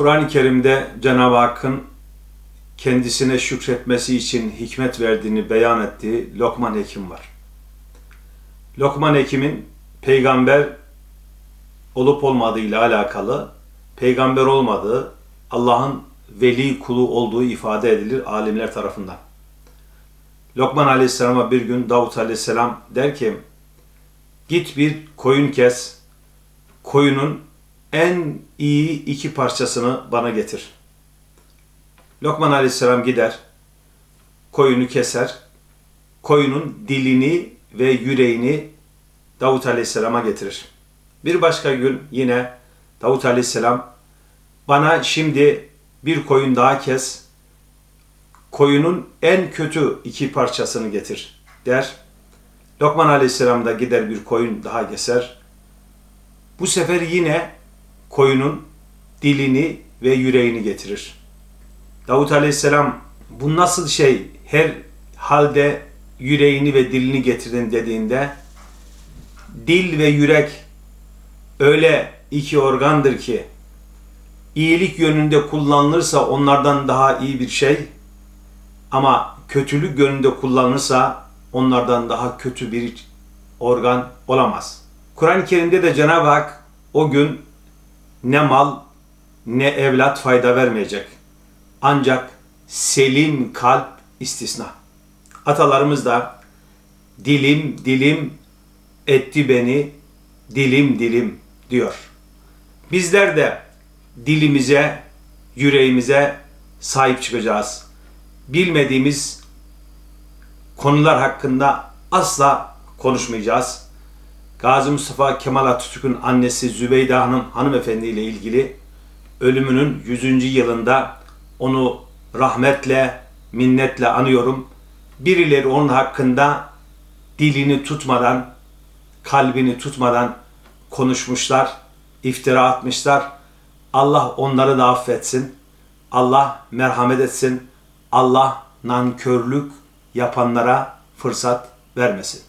Kur'an-ı Kerim'de Cenab-ı Hakk'ın kendisine şükretmesi için hikmet verdiğini beyan ettiği Lokman Hekim var. Lokman Hekim'in peygamber olup olmadığı ile alakalı peygamber olmadığı, Allah'ın veli kulu olduğu ifade edilir alimler tarafından. Lokman Aleyhisselam'a bir gün Davut Aleyhisselam der ki, git bir koyun kes, koyunun en iyi iki parçasını bana getir. Lokman Aleyhisselam gider, koyunu keser, koyunun dilini ve yüreğini Davut Aleyhisselam'a getirir. Bir başka gün yine Davut Aleyhisselam bana şimdi bir koyun daha kes, koyunun en kötü iki parçasını getir der. Lokman Aleyhisselam da gider bir koyun daha keser. Bu sefer yine koyunun dilini ve yüreğini getirir. Davut Aleyhisselam bu nasıl şey her halde yüreğini ve dilini getirdin dediğinde dil ve yürek öyle iki organdır ki iyilik yönünde kullanılırsa onlardan daha iyi bir şey ama kötülük yönünde kullanılırsa onlardan daha kötü bir organ olamaz. Kur'an-ı Kerim'de de Cenab-ı Hak o gün ne mal ne evlat fayda vermeyecek. Ancak selim kalp istisna. Atalarımız da dilim dilim etti beni dilim dilim diyor. Bizler de dilimize, yüreğimize sahip çıkacağız. Bilmediğimiz konular hakkında asla konuşmayacağız. Gazi Mustafa Kemal Atatürk'ün annesi Zübeyde Hanım hanımefendi ile ilgili ölümünün 100. yılında onu rahmetle, minnetle anıyorum. Birileri onun hakkında dilini tutmadan, kalbini tutmadan konuşmuşlar, iftira atmışlar. Allah onları da affetsin. Allah merhamet etsin. Allah nankörlük yapanlara fırsat vermesin.